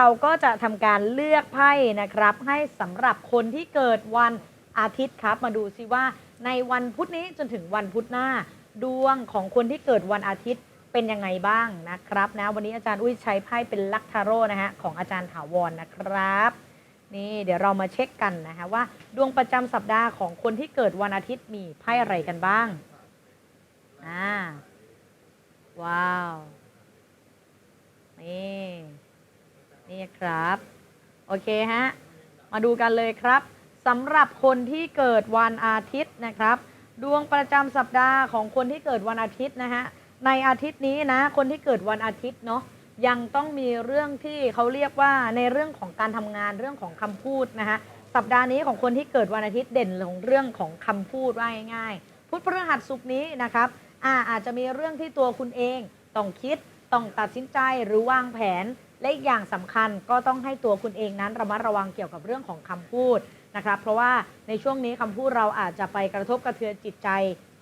เราก็จะทำการเลือกไพ่นะครับ ให้สำหรับคนที่เกิดวันอาทิตย์ครับ มาดูซิว่าในวันพุธนี้จนถึงวันพุธหน้า ดวงของคนที่เกิดวันอาทิตย์เป็นยังไงบ้างนะครับนะวันนี้อาจารย์อุ้ยใช้ไพ่เป็นลักทาโร่นะฮะของอาจารย์ถาวรนะครับ นี่เดี๋ยวเรามาเช็คกันนะคะว่า ดวงประจำสัปดาห์ของคนที่เกิดวันอาทิตย์มีไพ่อะไรกันบ้างอ่าว้าว นี่ นี่ ครับ โอเคฮะ มาดูกันเลยครับสำหรับคนที่เกิดวันอาทิตย์นะครับ ดวงประจำสัปดาห์ของคนที่เกิดวันอาทิตย์นะฮะ ในอาทิตย์นี้นะ คนที่เกิดวันอาทิตย์เนาะยังต้องมีเรื่องที่เขาเรียกว่าในเรื่องของการทำงานเรื่องของคำพูดนะฮะสัปดาห์นี้ของคนที่เกิดวันอาทิตย์เด่นของเรื่องของคำพูดว่าง่ายๆพุธพฤหัสศุกร์นี้นะครับอาอาจจะมีเรื่องที่ตัวคุณเอง ต้องคิด ต้องตัดสินใจหรือวางแผน และอีกอย่างสำคัญก็ต้องให้ตัวคุณเองนั้นระมัดระวังเกี่ยวกับเรื่องของคำพูดนะครับ เพราะว่าในช่วงนี้คำพูดเราอาจจะไปกระทบกระเทือนจิตใจ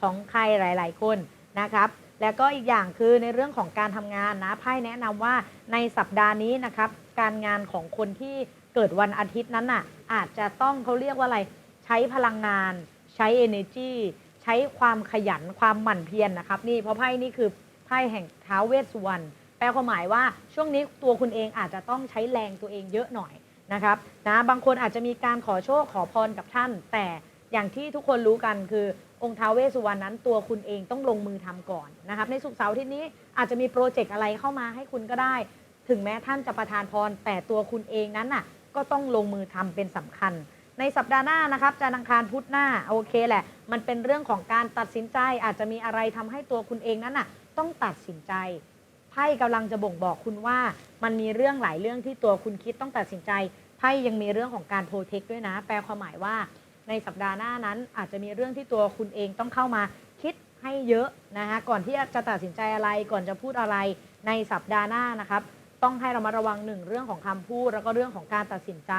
ของใครหลาย ๆ คนนะครับแล้วก็อีกอย่างคือในเรื่องของการทำงานนะไพ่แนะนำว่าในสัปดาห์นี้นะครับ การงานของคนที่เกิดวันอาทิตย์นั้นน่ะอาจจะต้องเขาเรียกว่าอะไรใช้พลังงาน ใช้ energy ใช้ความขยันความหมั่นเพียรนนะครับ นี่เพราะไพ่นี่คือไพ่แห่งท้าวเวสสุวรรณ แปลความหมายว่าช่วงนี้ตัวคุณเองอาจจะต้องใช้แรงตัวเองเยอะหน่อยนะครับนะบางคนอาจจะมีการขอโชคขอพรกับท่าน แต่อย่างที่ทุกคนรู้กันคือองค์ท้าเวสุวรรณนั้นตัวคุณเองต้องลงมือทำก่อนนะครับในสุกร์เสาร์ที่นี้อาจจะมีโปรเจกต์อะไรเข้ามาให้คุณก็ได้ ถึงแม้ท่านจะประทานพร แต่ตัวคุณเองนั้นน่ะก็ต้องลงมือทำเป็นสำคัญ ในสัปดาห์หน้านะครับจันทร์อังคารพุธหน้าโอเคแหละ มันเป็นเรื่องของการตัดสินใจอาจจะมีอะไรทำให้ตัวคุณเองนั้นน่ะต้องตัดสินใจ ไพ่กำลังจะบ่งบอกคุณว่า มันมีเรื่องหลายเรื่องที่ตัวคุณคิดต้องตัดสินใจไพ่ยังมีเรื่องของการโปรเทคด้วยนะ แปลความหมายว่า ในสัปดาห์หน้านั้นอาจจะมีเรื่องที่ตัวคุณเองต้องเข้ามาคิดให้เยอะนะคะก่อนที่จะตัดสินใจอะไรก่อนจะพูดอะไรในสัปดาห์หน้านะครับ ต้องให้เรามาระวังหนึ่งเรื่องของคำพูด แล้วก็เรื่องของการตัดสินใจ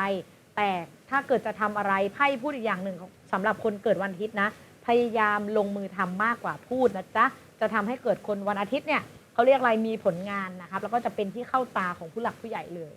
แต่ถ้าเกิดจะทำอะไรไพ่พูดอีกอย่างหนึ่งของสำหรับคนเกิดวันอาทิตย์นะ พยายามลงมือทำมากกว่าพูดนะจ๊ะจะทำให้เกิดคนวันอาทิตย์เนี่ย เขาเรียกอะไรมีผลงานนะครับ แล้วก็จะเป็นที่เข้าตาของผู้หลักผู้ใหญ่เลย